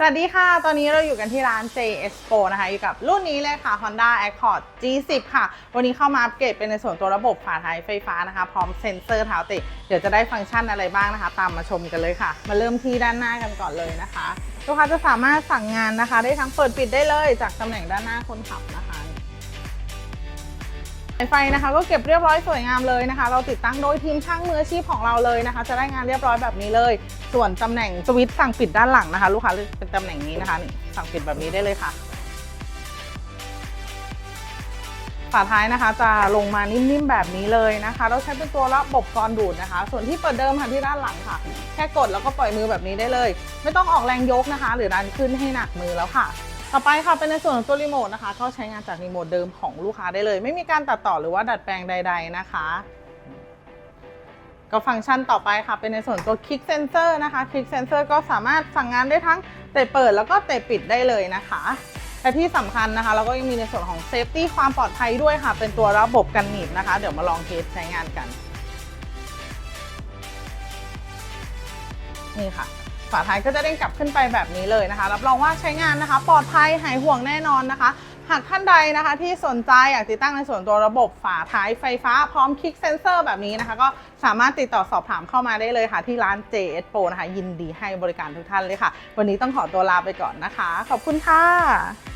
สวัสดีค่ะ ตอนนี้เราอยู่กันที่ร้าน JS Pro นะคะ อยู่กับรุ่นนี้เลยค่ะ Honda Accord G10 ค่ะ วันนี้เข้ามาอัปเกรดเป็นในส่วนตัวระบบฝาท้ายไฟฟ้านะคะ พร้อมเซ็นเซอร์เท้าติดเดี๋ยวจะได้ฟังก์ชันอะไรบ้างนะคะ ตามมาชมกันเลยค่ะ มาเริ่มที่ด้านหน้ากันก่อนเลยนะคะ ลูกค้าจะสามารถสั่งงานนะคะ ได้ทั้งเปิดปิดได้เลยจากตำแหน่งด้านหน้าคนขับนะคะ ไฟนะคะก็เก็บเรียบร้อยสวยงามเลยนะคะ เราติดตั้งโดยทีมช่างมืออาชีพของเราเลยนะคะ จะได้งานเรียบร้อยแบบนี้เลย ส่วนตำแหน่งสวิตช์สั่งปิดด้านหลังนะคะ ลูกค้าเลือกเป็นตำแหน่งนี้นะคะนี่สั่งปิดแบบนี้ได้เลยค่ะฝาท้ายนะคะจะลงมานิ่มๆแบบนี้เลยนะคะ เราใช้เป็นตัวระบบกรดูดนะคะ ส่วนที่เปิดเดิมค่ะที่ด้านหลังค่ะ แค่กดแล้วก็ปล่อยมือแบบนี้ได้เลย ไม่ต้องออกแรงยกนะคะ หรือดันขึ้นให้หนักมือแล้วค่ะ ต่อไปค่ะเป็นในส่วนของตัวรีโมทนะคะ ก็ใช้งานจากรีโมทเดิมของลูกค้าได้เลย ไม่มีการตัดต่อหรือว่าดัดแปลงใด ๆนะคะก็ฟังก์ชันต่อไปค่ะ เป็นในส่วนตัว Kick Sensor นะคะ Kick Sensor ก็สามารถสั่งงานได้ทั้งเตะเปิดแล้วก็เตะปิดได้เลยนะคะและที่สำคัญนะคะ เราก็ยังมีในส่วนของ Safety ความปลอดภัยด้วยค่ะ เป็นตัวระบบกันหนีบนะคะ เดี๋ยวมาลองเทสใช้งานกัน นี่ค่ะ ฝาท้ายก็จะเด้งกลับขึ้นไปแบบนี้เลยนะคะ รับรองว่าใช้งานนะคะ ปลอดภัยหายห่วงแน่นอนนะคะ หากท่านใดนะคะ ที่สนใจอยากติดตั้งในส่วนตัวระบบฝาท้ายไฟฟ้าพร้อมคลิกเซนเซอร์แบบนี้นะคะ ก็สามารถติดต่อสอบถามเข้ามาได้เลยค่ะ ที่ร้าน JS Pro นะคะ ยินดีให้บริการทุกท่านเลยค่ะ วันนี้ต้องขอตัวลาไปก่อนนะคะ ขอบคุณค่ะ